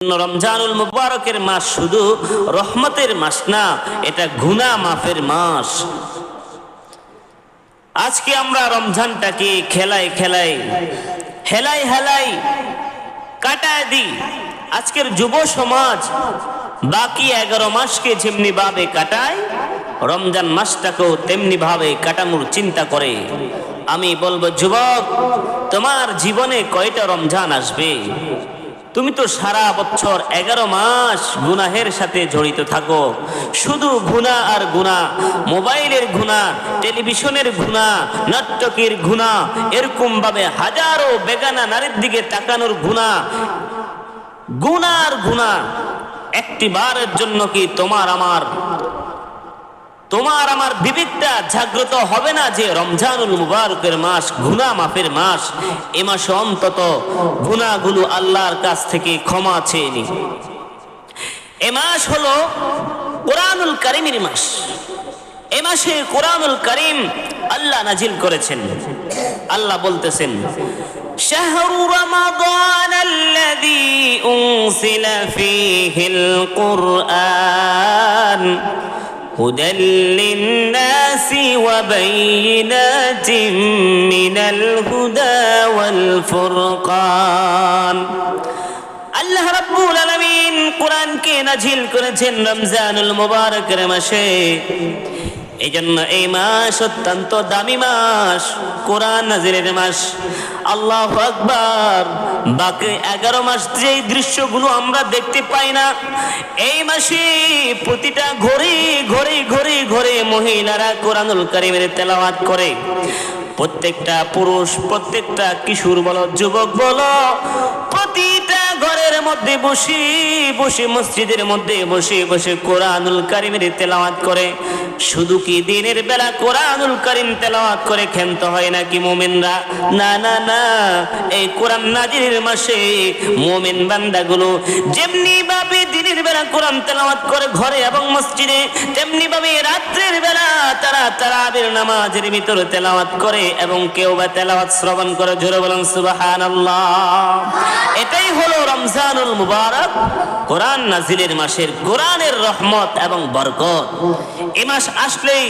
রমজানুল মুবারকের মাস শুধু রহমতের মাস না, এটা গুনা মাফের মাস। আজকে আমরা রমজানটাকে খেলাই খেলাই হেলাই হেলাই কাটায় দিই। আজকের যুব সমাজ বাকি এগারো মাসকে যেমনি ভাবে কাটায়, রমজান মাসটাকেও তেমনি ভাবে কাটানোর চিন্তা করে। আমি বলব, যুবক, তোমার জীবনে কয়টা রমজান আসবে? তুমি তো সারা বছর এগারো মাস গুনাহের সাথে জড়িত থাকো। শুধু গুণা আর গুণা মোবাইলের গুণা টেলিভিশনের গুণা নাট্যকের গুণা এরকম ভাবে হাজারো বেগানা নারীর দিকে তাকানোর গুণা গুণার গুণা একটি বারের জন্য কি তোমার আমার তোমার আমার বিবেকটা জাগ্রত হবে না যে রমজানুল মুবারকের মাস গুনা মাফের মাস এ মাসে অন্তত গুনাগুলো আল্লাহর কাছ থেকে ক্ষমা চেয়ে নি এ মাস হলো কোরআনুল কারিমের মাস এ মাসে কোরআনুল করিম আল্লাহ নাজিল করেছেন আল্লাহ বলতেছেন شهر رمضان الذي أنزل فيه القرآن هدى للناس وبينات من الهدى والفرقان আল্লাহ রাব্বুল আলামিন কোরআনকে নাজিল করেছেন রমজানুল মুবারকের মাসে এই জন্য এই মাস অত্যন্ত দামি মাস, কোরআন নাজিরের মাস। আল্লাহ আকবার। বাকি এগারো মাস যে দৃশ্যগুলো আমরা দেখতে পাই না, এই মাসে প্রতিটা ঘরে ঘরে ঘরে ঘরে মহিলারা কোরআনুল কারিমের তেলাওয়াত করে। প্রত্যেকটা পুরুষ, প্রত্যেকটা কিশোর বলো, যুবক বলো, প্রতিটা ঘরের মধ্যে বসে বসে মসজিদের মধ্যে বসে বসে কোরআনুল কারিমের তেলাওয়াত করে। শুধু কি দিনের বেলা কোরআনুল কারিম তেলাওয়াত করে ক্ষান্ত হয় নাকি মোমেনরা? না না না। এই কোরআন নাজিরের মাসে মোমেন বান্দাগুলো যেমনি ভাবে দিনের বেলা কোরআন তেলাওয়াত করে ঘরে এবং মসজিদে তেমনি ভাবে রাত্রের বেলা তারা তারাবির নামাজের ভিতরে তেলাওয়াত করে এবং কেউ বা তেলাওয়াত শ্রবণ করে। জোরে বলেন, সুবহানাল্লাহ। এটাই হলো রমজানুল মুবারক কোরআন নাজিলের মাসের কোরআনের রহমত এবং বরকত। এ মাস আসলেই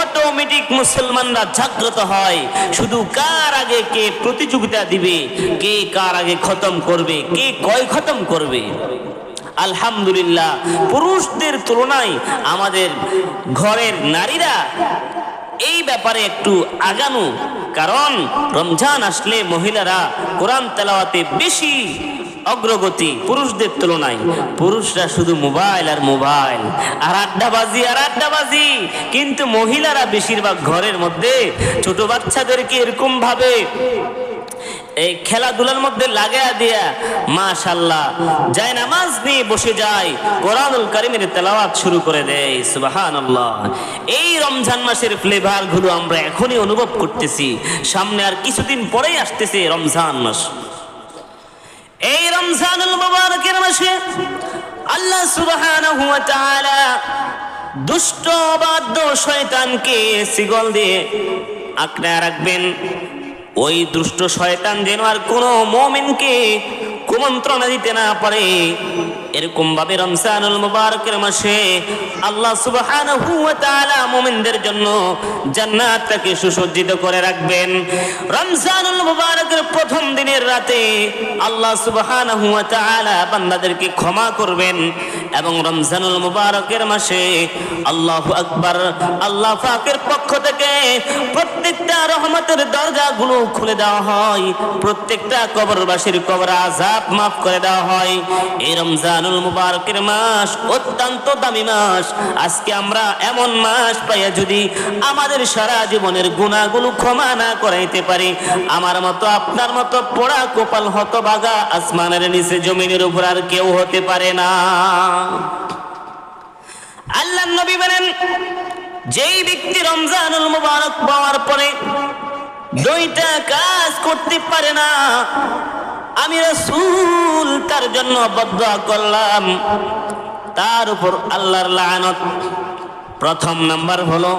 অটোমেটিক মুসলমানরা জাগ্রত হয়, শুধু কার আগে কে প্রতিযোগিতা দিবে, কে কার আগে খতম করবে, কে কয় খতম করবে? আলহামদুলিল্লাহ, পুরুষদের তুলনায় আমাদের ঘরের নারীরা এই ব্যাপারে একটু আগানো কারণ রমজান আসলে মহিলারা কোরআন তেলাওয়াতে বেশি অগ্রগতি পুরুষদের তুলনায়। পুরুষরা শুধু মোবাইল আর মোবাইল। আর আড্ডাবাজি আর আড্ডাবাজি। কিন্তু মহিলারা বেশিরভাগ ঘরের মধ্যে ছোট বাচ্চাদেরকে এরকম ভাবে এই খেলাধুলার মধ্যে লাগাইয়া দিয়া মাশাল্লাহ যায় নামাজ নিয়ে বসে যায়, কোরআনুল কারিমের তেলাওয়াত শুরু করে দেয়, সুবহানাল্লাহ। এই রমজান মাসের ফ্লেভারগুলো আমরা এখনই অনুভব করতেছি। সামনে আর কিছুদিন পরেই আসতেছে রমজান মাস। এই রমজানুল মুবারকের মাসে আল্লাহ সুবহানাহু ওয়া তাআলা দুষ্ট বাদ্য শয়তানকে সিগল দিয়ে আঁকড়ে রাখবেন। ওই দুষ্ট শয়তান যেন আর কোনো মোমেনকে কুমন্ত্রণা দিতে না পারে। এরকম ভাবে রমজানুল মুবারকের মাসে আল্লাহ সুবহানাহু ওয়া তাআলা মুমিনদের জন্য জান্নাতটাকে সুসজ্জিত করে রাখবেন। রমজানুল মুবারকের প্রথম দিনের রাতে আল্লাহ সুবহানাহু ওয়া তাআলা বান্দাদেরকে ক্ষমা করবেন এবং রমজানুল মুবারকের মাসে আল্লাহু আকবার, আল্লাহ পাকের পক্ষ থেকে প্রত্যেকটা রহমতের দরজাগুলো খুলে দেওয়া হয়, প্রত্যেকটা কবরবাসীর কবর আজাব মাফ করে দেওয়া হয়। এই রমজানুল মুবারকের মাস অত্যন্ত দামি মাস। আজকে আমরা এমন মাস পাইয়া যদি আমাদের সারা জীবনের গুণাগুলো ক্ষমা না করাইতে পারি, আমার মতো আপনার মতো পোড়া কপাল হতবাগা আসমানের নিচে জমিনের উপর আর কেউ হতে পারে না। আল্লাহ নবী বলেন যেই ব্যক্তি রমজানুল মুবারক পাওয়ার পরে দুইটা কাজ করতে পারে না, আমি রসুল তার জন্য বদয়া করলাম। তার উপর আল্লাহর লানত। প্রথম নাম্বার হলো,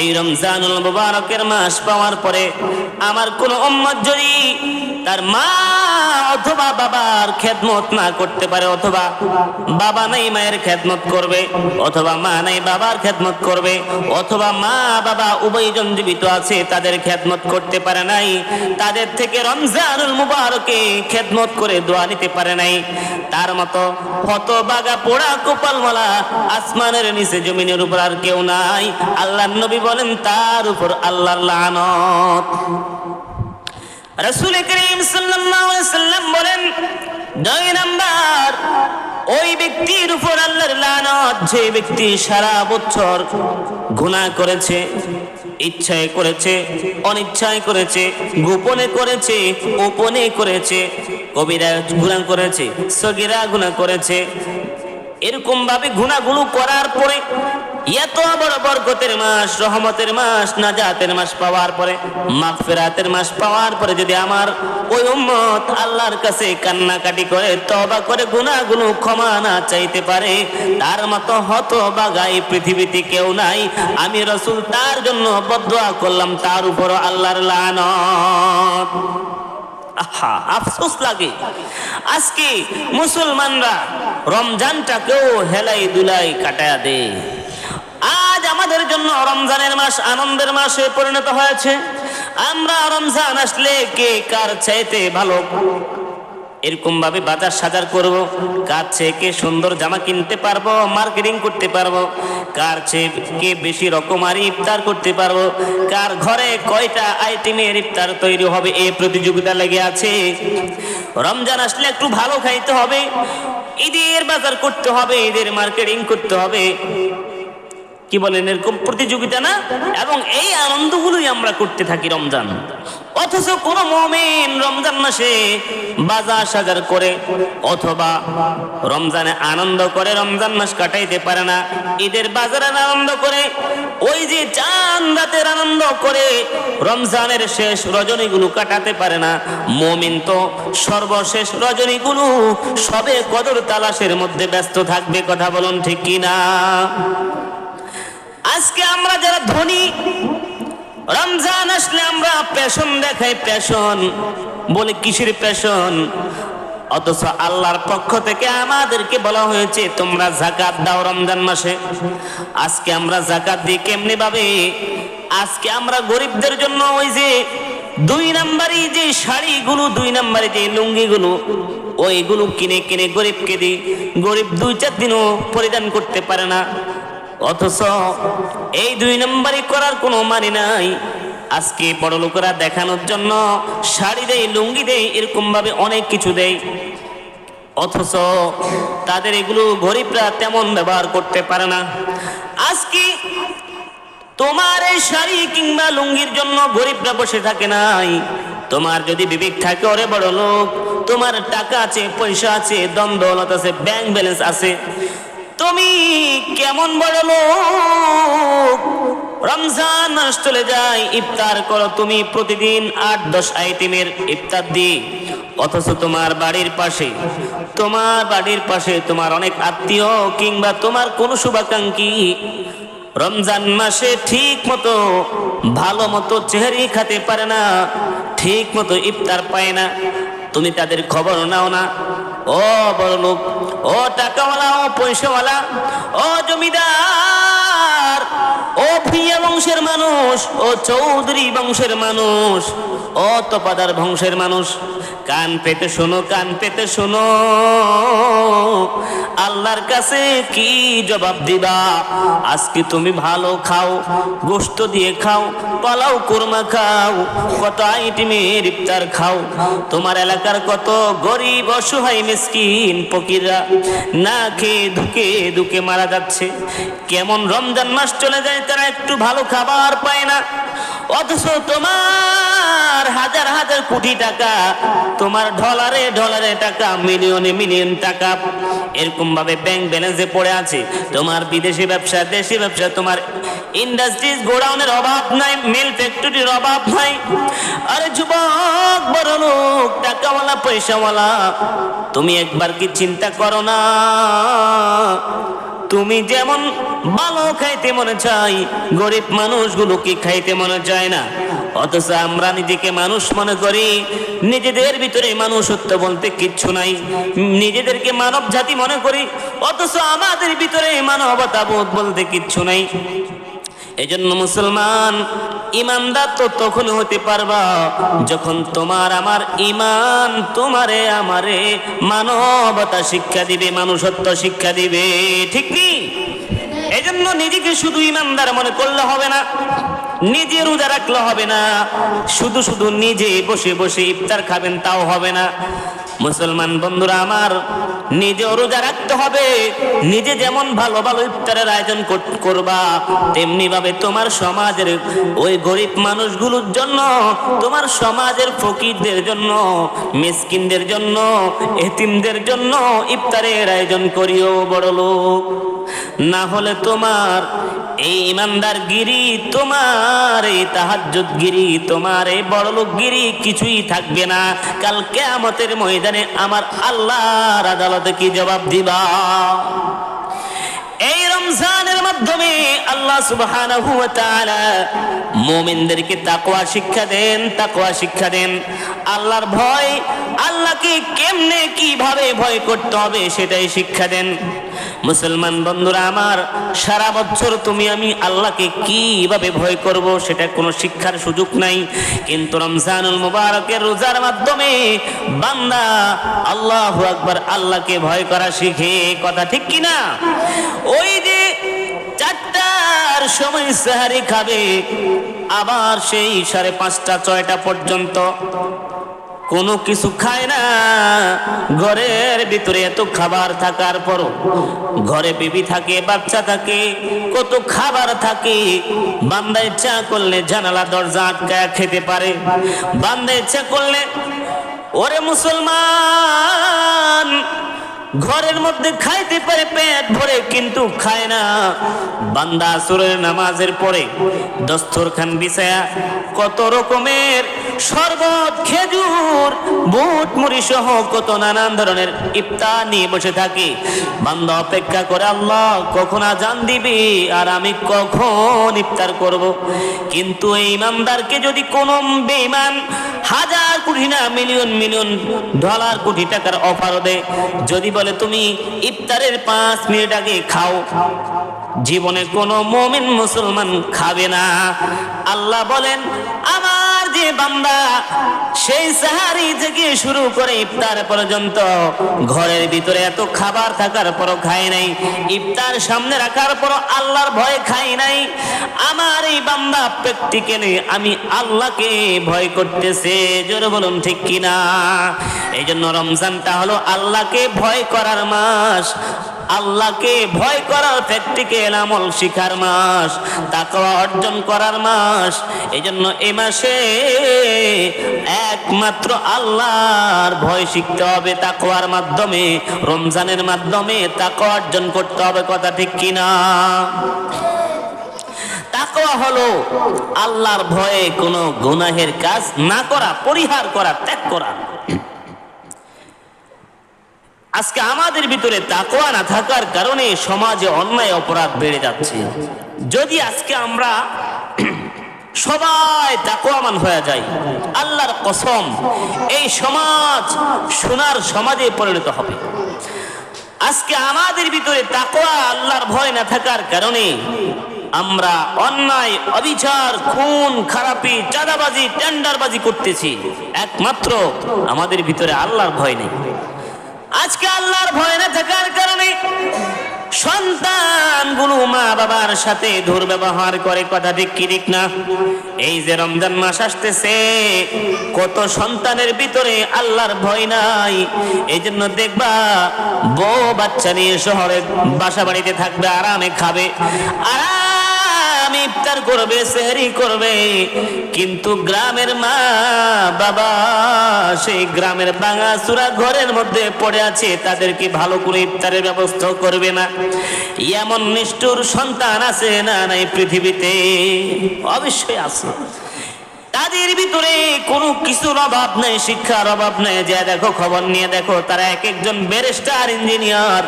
এই রমজানুল মুবারকের মাস পাওয়ার পরে আমার কোন উম্মত যদি তার মা অথবা বাবার খেদমত না করতে পারে, অথবা বাবা নাই, মায়ের খেদমত করবে, অথবা মা নাই, বাবার খেদমত করবে, অথবা মা, বাবা উভয়জন জীবিত আছে, তাদের খেদমত করতে পারে নাই, তাদের থেকে রমজানুল মুবারকে খেদমত করে দোয়া নিতে পারে নাই। তার মতো হত বাগা পোড়া কপালমালা আসমানের নিচে জমিনের উপর আর কেউ নাই। আল্লাহ নবী বলেন, তার উপর আল্লাহর লানত। রাসূল করিম সাল্লাম বলেন, দুই নাম্বার, ওই ব্যক্তির উপর আল্লাহর লানত, যে ব্যক্তি সারা বছর গুনাহ করেছে, ইচ্ছায় করেছে, অনিচ্ছায় করেছে, গোপনে করেছে গোপনে করেছে, কবিরা গুনাহ করেছে, সগিরা গুনাহ করেছে এরকম ভাবে গুণাগুলো করার পরে এত বড় বরকতের মাস, রহমতের মাস, নাজাতের মাস পাওয়ার পরে, মাগফিরাতের মাস পাওয়ার পরে যদি আমার ওই উম্মত আল্লাহর কাছে কান্নাকাটি করে তবা করে গুণাগুলো ক্ষমা না চাইতে পারে, তার মতো হত বাগাই পৃথিবীতে কেউ নাই। আমি রসুল তার জন্য বদোয়া করলাম, তার উপর আল্লাহর লানত। আহা, আফসোস লাগে। আজকে মুসলমানরা রমজানটাকেও হেলাই দুলাই কাটায়া দে আজ আমাদের জন্য রমজানের মাস আনন্দের মাসে পরিণত হয়েছে। আমরা রমজান আসলে কে কার চাইতে ভালো? এরকম ভাবে বাজার সাজার করব, কার চেয়ে কে সুন্দর জামা কিনতে পারব, মার্কেটিং করতে পারব, কার চেয়ে কে বেশি রকমারি ইফতার করতে পারব, কার ঘরে কয়টা আইটেমের ইফতার তৈরি হবে এই প্রতিযোগিতা লেগে আছে। রমজান আসলে একটু ভালো খাইতে হবে, ঈদের বাজার করতে হবে, ঈদের মার্কেটিং করতে হবে। কি বলেন এরকম প্রতিযোগিতা না? এবং এই আনন্দগুলোই আমরা করতে থাকি রমজান। অথচ কোন মমিন রমজান মাসে বাজার সাজার করে অথবা রমজানে আনন্দ করে রমজান মাস কাটাইতে পারে না। ঈদের বাজারের আনন্দ করে, ওই যে চাঁদ রাতের আনন্দ করে রমজানের শেষ রজনীগুলো কাটাতে পারে না। মমিন তো সর্বশেষ রজনীগুলো সবে কদর তালাশের মধ্যে ব্যস্ত থাকবে, কথা বলুন ঠিক কিনা? আজকে আমরা যারা ধনী, রমজান আসলে আমরা পেশন দেখাই পেশন বলে কিসের পেশন অথচ আল্লাহর পক্ষ থেকে আমাদেরকে বলা হয়েছে, তোমরা জাকাত দাও রমজান মাসে। আজকে আমরা জাকাত দিই কেমনি ভাবে? আজকে আমরা গরিবদের জন্য ওই যে দুই নাম্বারি যে শাড়িগুলো, দুই নাম্বারি যে লুঙ্গিগুলো, ওইগুলো কিনে কিনে গরিবকে দিই গরিব দুই চার দিনও পরিধান করতে পারে না। অথচ এই দুই নম্বরই করার কোনো মানে নাই। আজকে বড় লোকেরা দেখানোর জন্য শাড়ি দেয়, লুঙ্গি দেয় এরকম ভাবে অনেক কিছু দেয়। অথচ তাদের এগুলো গরিবরা তেমন ব্যবহার করতে পারে না। আজকে তোমার এই শাড়ি কিংবা লুঙ্গির জন্য গরিবরা বসে থাকে নাই। তোমার যদি বিবেক থাকে, ওরে বড় লোক তোমার টাকা আছে, পয়সা আছে দ্বন্দ্বলত আছে, ব্যাংক ব্যালেন্স আছে। তুমি কেমন বড় লোক? রমজান মাস চলে যায়, ইফতার করো তুমি প্রতিদিন আট, দশ আইটেমের ইফতার দি অথচ তোমার বাড়ির পাশে, তোমার বাড়ির পাশে তোমার অনেক আত্মীয় কিংবা তোমার কোনো শুভাকাঙ্ক্ষী। রমজান মাসে ঠিক মতো ভালো মতো চেহারি খেতে পারে না, ঠিক মতো ইফতার পায় না। তুমি তাদের খবর নাও না ও বড় লোক, ও টাকাওয়ালা, ও পয়সাওয়ালা, ও জমিদার, ও ভুইয়া বংশের মানুষ, ও চৌধুরী বংশের মানুষ, ও তোপাদার বংশের মানুষ। কান পেতে শোনো, কান পেতে শোনো, আল্লাহর কাছে কি জবাব দিবা? আজকে তুমি ভালো খাও গোস্ত দিয়ে খাও, পালাও কোরমা খাও, কত আইটেমের ইফতার খাও। তোমার এলাকার কত গরিব, অসহায় মিসকিন ফকিররা না খেয়ে ধুকে ধুকে মারা যাচ্ছে। কেমন রমজান মাস চলে যায়, তারা একটু ভালো খাবার পায় না। অথচ তোমার হাজার হাজার কোটি টাকা, তোমার ডলারে ডলারে টাকা মিলিয়নে মিলিয়ন টাকা। এরকম ভাবে ব্যাংক ব্যালেন্সে পড়ে আছে। তোমার বিদেশি ব্যবসা, দেশি ব্যবসা, তোমার ইন্ডাস্ট্রিজ গোডাউনের অভাব নাই মিল ফ্যাক্টরির অভাব নাই। আরে যুবক, বড় লোক, টাকাওয়ালা, পয়সাওয়ালা, তুমি একবার কি চিন্তা করো না? তুমি যেমন ভালো খাইতে মনে চাই, গরিব মানুষগুলোকে খাইতে মনে চায় না? অথচ আমরা নিজেকে মানুষ মনে করি, নিজেদের ভিতরে মানুষত্ব বলতে কিচ্ছু নাই। নিজেদেরকে মানব জাতি মনে করি, অথচ আমাদের ভিতরে মানবতা বোধ বলতে কিচ্ছু নাই। এজন্য মুসলমান ইমানদার তো তখন হতে পারবা যখন তোমার আমার ইমান তোমারে আমারে মানবতা শিক্ষা দিবে, মানুষত্ব শিক্ষা দিবে। ঠিক নেই এজন্য নিজেকে শুধু ইমানদার মনে করলে হবে না, নিজে রোজা রাখলে হবে না, শুধু শুধু নিজে বসে বসে ইফতার খাবেন তাও হবে না। মুসলমান বন্ধুরা আমার নিজে রোজা রাখতে হবে, নিজে যেমন ভালো ভালো ইফতারের আয়োজন করবা তেমনি ভাবে তোমার সমাজের ওই গরিব মানুষগুলোর জন্য, তোমার সমাজের ফকিরদের জন্য, মিসকিনদের জন্য, এতিমদের জন্য ইফতারের আয়োজন করিও বড় লোক না হলে তোমার এই ইমানদার গিরি তোমার এই তাহাজ্জুদ গিরি তোমার এই বড়লোক গিরি কিছুই থাকবে না। কাল কেয়ামতের ময়দানে আমার আল্লাহর আদালতে কি জবাব দিবা? এই রমজানের মাধ্যমে আল্লাহ সুবহানাহু ওয়া তাআলা মুমিনদেরকে শিক্ষা দেন, তাকওয়া শিক্ষা দেন। আল্লাহর ভয়, আল্লাহকে কেমনে কীভাবে ভয় করতে হবে সেটাই শিক্ষা দেন। মুসলমান বন্ধুরা আমার, সারা বছর তুমি আমি আল্লাহকে কীভাবে ভয় করব সেটা কোনো শিক্ষার সুযোগ নাই। কিন্তু রমজানুল মুবারকের রোজার মাধ্যমে বান্দা আল্লাহু আকবার আল্লাহকে ভয় করা শিখে, কথা ঠিক কি না? ওই যে চারটার সময় সাহারি খাবে, আবার সেই সাড়ে পাঁচটা, ছয়টা পর্যন্ত কোনো কিছু খায় না। ঘরের ভিতরে এত খাবার থাকার পরও ঘরে বিবি থাকে, বাচ্চা থাকে, কত খাবার থাকে। বান্দা ইচ্ছা করলে জানালা, দরজা আটকায় খেতে পারে। বান্দা ইচ্ছা করলে, ওরে মুসলমান ঘরের মধ্যে খাইতে পারে পেট ভরে, কিন্তু খায় না। বান্দা আসরের নামাজের পরে দস্তরখান বিছায়া কত রকমের শরবত, খেজুর, বুট, মুড়ি সহ কত নানান ধরনের ইফতার নিয়ে বসে থাকে। বান্দা অপেক্ষা করে, আল্লাহ, কখন আজান দিবি আর আমি কখন ইফতার করব? কিন্তু এই ইমানদারকে যদি কোনো বেঈমান হাজার কোটি না, মিলিয়ন মিলিয়ন ডলার কোটি টাকার অফারও দেয়, যদি বলে, তুমি ইফতারের পাঁচ মিনিট আগে খাও। জীবনে কোনো মমিন মুসলমান খাবে না। আল্লাহ বলেন, আমার যে বান্দা, সেই সাহারি থেকে শুরু করে ইফতার পর্যন্ত ঘরের ভিতরে এত খাবার থাকার পর খায় নাই, ইফতার সামনে রাখার পরও আল্লাহর ভয় খাই নাই। আমার এই বান্দা প্র্যাকটিক্যালি আমি আল্লাহকে ভয় করতেছে, জোরে বলুন ঠিক কিনা? এই জন্য রমজানটা হলো আল্লাহকে ভয় করার মাস। আল্লাহকে ভয় করার প্র্যাকটিক্যাল আমল শিখার মাস, তাকওয়া অর্জন করার মাস। এই জন্য এ মাসে একমাত্র আল্লাহর ভয় শিখতে হবে তাকওয়ার মাধ্যমে, রমজানের মাধ্যমে তাকওয়া অর্জন করতে হবে, কথা ঠিক কিনা? তাকওয়া হলো আল্লাহর ভয়ে কোনো গুনাহের কাজ না করা, পরিহার করা, ত্যাগ করা। আজকে আমাদের ভিতরে তাকোয়া না থাকার কারণে সমাজে অন্যায় অপরাধ বেড়ে যাচ্ছে। যদি আজকে আমরা সবাই তাকওয়ামান হয়ে যায় আল্লাহর কসম, এই সমাজ সোনার সমাজে পরিণত হবে। আজকে আমাদের ভিতরে তাকোয়া আল্লাহর ভয় না থাকার কারণে আমরা অন্যায়, অবিচার, খুন, খারাপি, চাঁদাবাজি, টেন্ডারবাজি করতেছি। একমাত্র আমাদের ভিতরে আল্লাহর ভয় নেই। আজকে আল্লাহর ভয় না থাকার কারণে সন্তানগুলো মা বাবার সাথে দুর্ব্যবহার করে কথা ঠিক কি ঠিক না? এই যে রমজান মাস আসতেছে, কত সন্তানের ভিতরে আল্লাহর ভয় নাই। এই জন্য দেখবা, বউ বাচ্চা নিয়ে শহরে বাসা বাড়িতে থাকবে, আরামে খাবে। আরাম ইফতার করবে সেহরি করবে। কিন্তু গ্রামের মা বাবা, সেই গ্রামের ভাঙা চূড়া ঘরের মধ্যে পড়ে আছে, তাদেরকে ভালো করে ইফতারের ব্যবস্থা করবে না। এমন নিষ্ঠুর সন্তান আছে না নাই পৃথিবীতে? অবশ্যই আছে। তাদের ভিতরে কোনো কিছুর অভাব নেই, শিক্ষার অভাব নেই। যে দেখো, খবর নিয়ে দেখো, তারা এক একজন ব্যারিস্টার ইঞ্জিনিয়ার।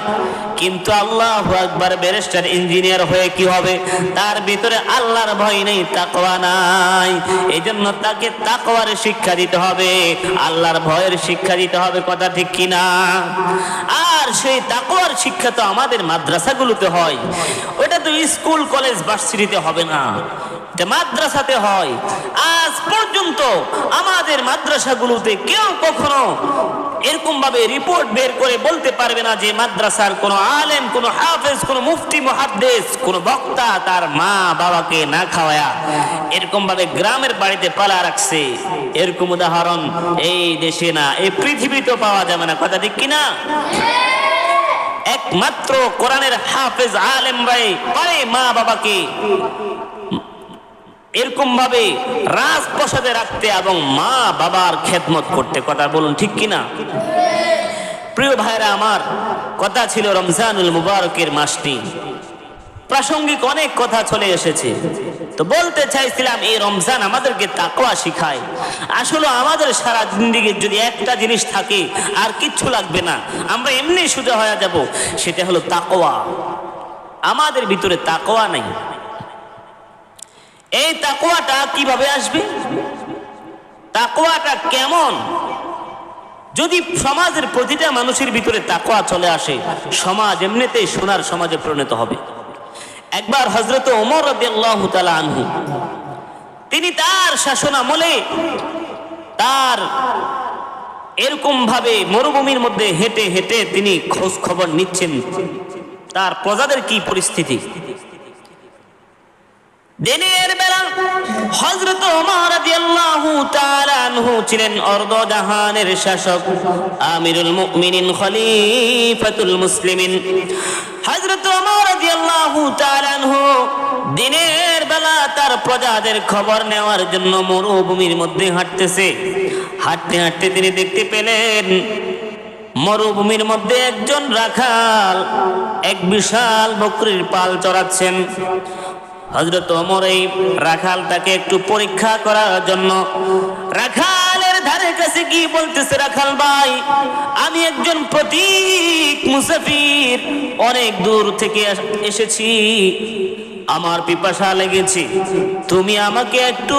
কিন্তু আল্লাহ একবার ব্যারিস্টার ইঞ্জিনিয়ার হয়ে কি হবে? তার ভিতরে আল্লাহর ভয় নেই, তাকওয়া নাই। এই জন্য তাকে তাকওয়ার শিক্ষা দিতে হবে। আল্লাহর ভয়ের শিক্ষা দিতে হবে, কথা ঠিক কিনা? আর সেই তাকওয়ার শিক্ষা তো আমাদের মাদ্রাসাগুলোতে হয়। ওটা তো স্কুল, কলেজ, ভার্সিটিতে হবে না। এটা মাদ্রাসাতে হয়, আজ পর্যন্ত আমাদের মাদ্রাসাগুলোতে কেউ কখনো এরকম ভাবে রিপোর্ট বের করে বলতে পারবে না যে মাদ্রাসার কোনো আলেম, কোনো হাফেজ, কোনো মুফতি, মুহাদ্দেস, কোনো বক্তা তার মা বাবাকে না খাওয়ায়া এরকম ভাবে গ্রামের বাড়িতে পালা রাখছে। এরকম উদাহরণ এই দেশে না, এই পৃথিবীতেও পাওয়া যাবে না। কথা ঠিক কিনা? একমাত্র কোরআনের হাফেজ আলেম ভাই পারে মা বাবাকে। এরকম ভাবে রাজপ্রসাদে রাখতে এবং মা বাবার খেদমত করতে, কথা বলুন ঠিক কিনা? প্রিয় ভাইরা, আমার কথা ছিল রমজানুল মুবারকের মাসটি। প্রাসঙ্গিক অনেক কথা চলে এসেছে। তো বলতে চাইছিলাম, এই রমজান আমাদেরকে তাকওয়া শিখায়। আসলে আমাদের সারা জিন্দিগির যদি একটা জিনিস থাকে, আর কিচ্ছু লাগবে না। আমরা এমনি সোজা হয়ে যাব, সেটা হলো তাকওয়া। আমাদের ভিতরে তাকওয়া নেই। এই তাকওয়াটা কীভাবে আসবে? তাকওয়াটা কেমন? যদি সমাজের প্রতিটা মানুষের ভিতরে তাকওয়া চলে আসে, সমাজ এমনিতেই সোনার সমাজে পরিণত হবে। একবার হজরত ওমর রাদিয়াল্লাহু তাআলা আনহু, তিনি তার শাসন আমলে তার এরকম ভাবে মরুভূমির মধ্যে হেঁটে হেঁটে তিনি খোঁজ খবর নিচ্ছেন। তার প্রজাদের কি পরিস্থিতি? দিনের বেলা রাদিয়াল্লাহু ছিলেন অর্ধ জাহানের শাসক, আমিরুল মুমিনিন, খলিফাতুল মুসলিমিন। তাআলা দিনের বেলা তার প্রজাদের খবর নেওয়ার জন্য মরুভূমির মধ্যে হাঁটতেছে। হাঁটতে হাঁটতে তিনি দেখতে পেলেন মরুভূমির মধ্যে একজন রাখাল, এক বিশাল বকরির পাল চড়াচ্ছেন। হজরত ওমর এই রাখালটাকে একটু পরীক্ষা করার জন্য, রাখালের ধারে কাছে কি বলতেছে রাখাল ভাই? আমি একজন প্রতীক মুসাফির, অনেক দূর থেকে এসেছি। আমার পিপাসা লেগেছে। তুমি আমাকে একটু